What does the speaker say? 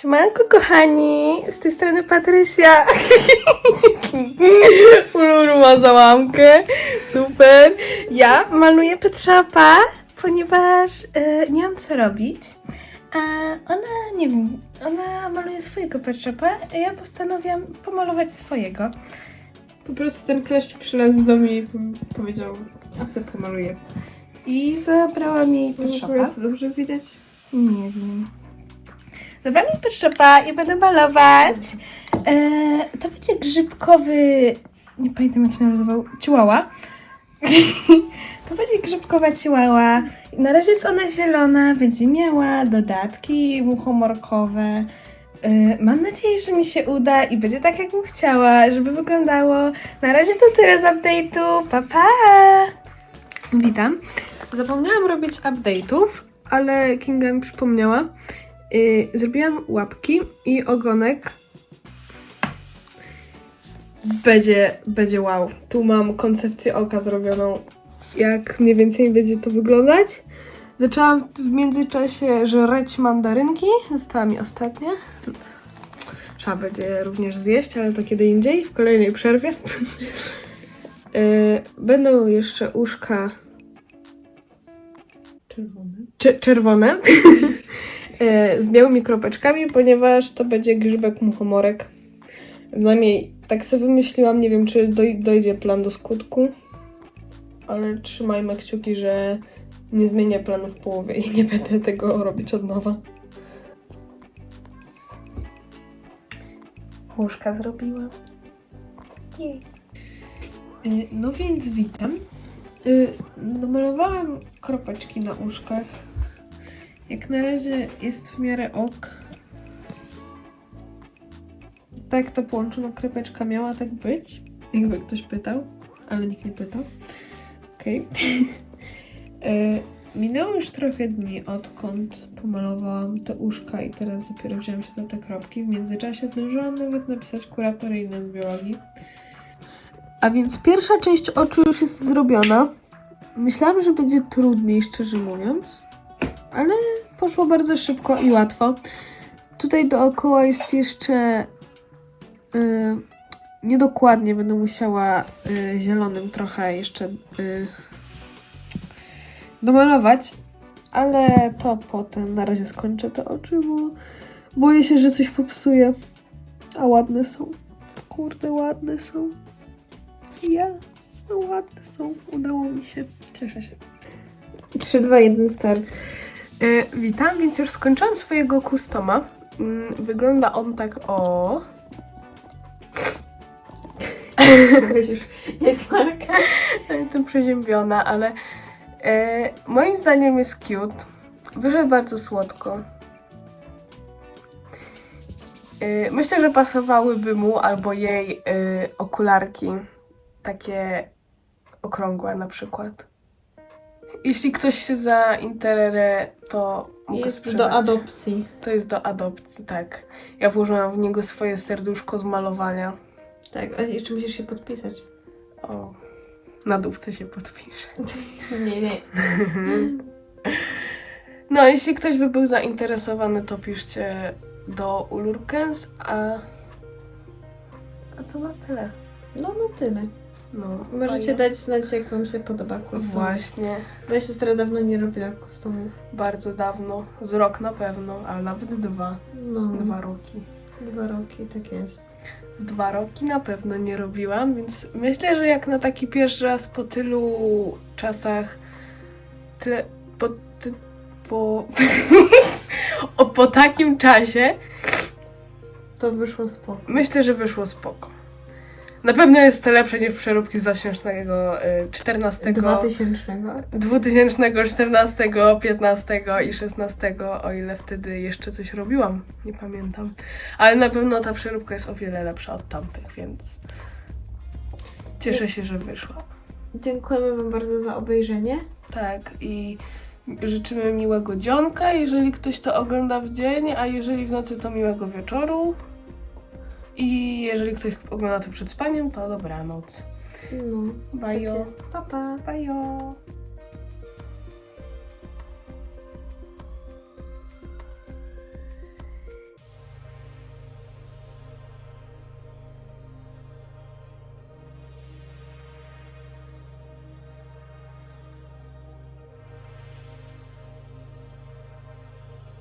Siemanko kochani, z tej strony Patrycja. Uluru ma załamkę, super. Ja maluję Petrzapa, ponieważ e, nie mam co robić. A ona, nie wiem, ona maluje swojego Petrzapa, a ja postanowiłam pomalować swojego. Po prostu ten kleszcz przylazł do mnie i po- powiedział, a sobie pomaluję. I zabrałam jej Petrzapa. dobrze widać? Nie wiem. Zabrałam jej Petrzapa i będę malować. E, to będzie grzybkowy. Nie pamiętam jak się nazywał. Chihuahua. to będzie grzybkowa chihuahua. Na razie jest ona zielona, będzie miała dodatki muchomorkowe. E, mam nadzieję, że mi się uda i będzie tak, jakbym chciała, żeby wyglądało. Na razie to tyle z update'u. Pa, pa! Witam. Zapomniałam robić update'ów, ale Kinga mi przypomniała. Yy, zrobiłam łapki i ogonek. Będzie, będzie wow. Tu mam koncepcję oka zrobioną, jak mniej więcej będzie to wyglądać. Zaczęłam w międzyczasie żreć mandarynki. Została mi ostatnia. Trzeba będzie również zjeść, ale to kiedy indziej, w kolejnej przerwie. Yy, będą jeszcze uszka czerwone e, z białymi kropeczkami, ponieważ to będzie grzybek muchomorek. Przynajmniej tak sobie wymyśliłam, nie wiem czy doj- dojdzie plan do skutku, ale trzymajmy kciuki, że nie zmienię planu w połowie i nie będę tego robić od nowa. Łóżka zrobiłam. Jej. Y, No więc witam. Y, Namalowałam kropeczki na uszkach. Jak na razie jest w miarę ok. Tak to połączona kropeczka miała tak być. Jakby ktoś pytał, ale nikt nie pytał. Okej. Y, Minęło już trochę dni, odkąd pomalowałam te uszka i teraz dopiero wziąłem się za te kropki. W międzyczasie zdążyłam nawet napisać kuratoryjne z biologii. A więc pierwsza część oczu już jest zrobiona. Myślałam, że będzie trudniej, szczerze mówiąc, ale poszło bardzo szybko i łatwo. Tutaj dookoła jest jeszcze y, niedokładnie, będę musiała y, zielonym trochę jeszcze y, domalować, ale to potem. Na razie skończę te oczy, bo boję się, że coś popsuję. A ładne są. Kurde, ładne są. Ja. No ładne są. Udało mi się. Cieszę się. 3, 2, 1, start. E, witam, więc już skończyłam swojego customa. Mm, Wygląda on tak o. już jest marka. Ja Jestem przeziębiona, ale e, moim zdaniem jest cute. Wyszedł bardzo słodko. E, myślę, że pasowałyby mu albo jej okularki. Takie okrągłe na przykład. Jeśli ktoś się zainteresuje, to mogę Jest sprzedać. do adopcji. To jest do adopcji, tak. Ja włożyłam w niego swoje serduszko z malowania. Tak, a jeszcze musisz się podpisać. O, na dupce się podpisze. Nie, nie. No, jeśli ktoś by był zainteresowany, to piszcie do Ulurkens, a... A to na tyle. No, no tyle. No, Możecie dać znać, jak wam się podoba custom. Właśnie, Moja siostra dawno nie robiła customów. bardzo dawno. Z rok na pewno, ale nawet dwa. No, Dwa roki. dwa roki, tak jest. Z dwa roki na pewno nie robiłam, więc myślę, że jak na taki pierwszy raz po tylu czasach, tyle, po, ty, po, o, po takim czasie, To wyszło spoko. myślę, że wyszło spoko. Na pewno jest to lepsze niż przeróbki z 2014, 2000. 2014, 15 i 16, o ile wtedy jeszcze coś robiłam, nie pamiętam. Ale na pewno ta przeróbka jest o wiele lepsza od tamtych, więc cieszę się, że wyszła. Dziękujemy wam bardzo za obejrzenie. Tak, i życzymy miłego dzionka, jeżeli ktoś to ogląda w dzień, a jeżeli w nocy, to miłego wieczoru. I jeżeli ktoś ogląda to przed spaniem, to dobranoc. No, Bajo. tak jest. Pa, pa. Bajo.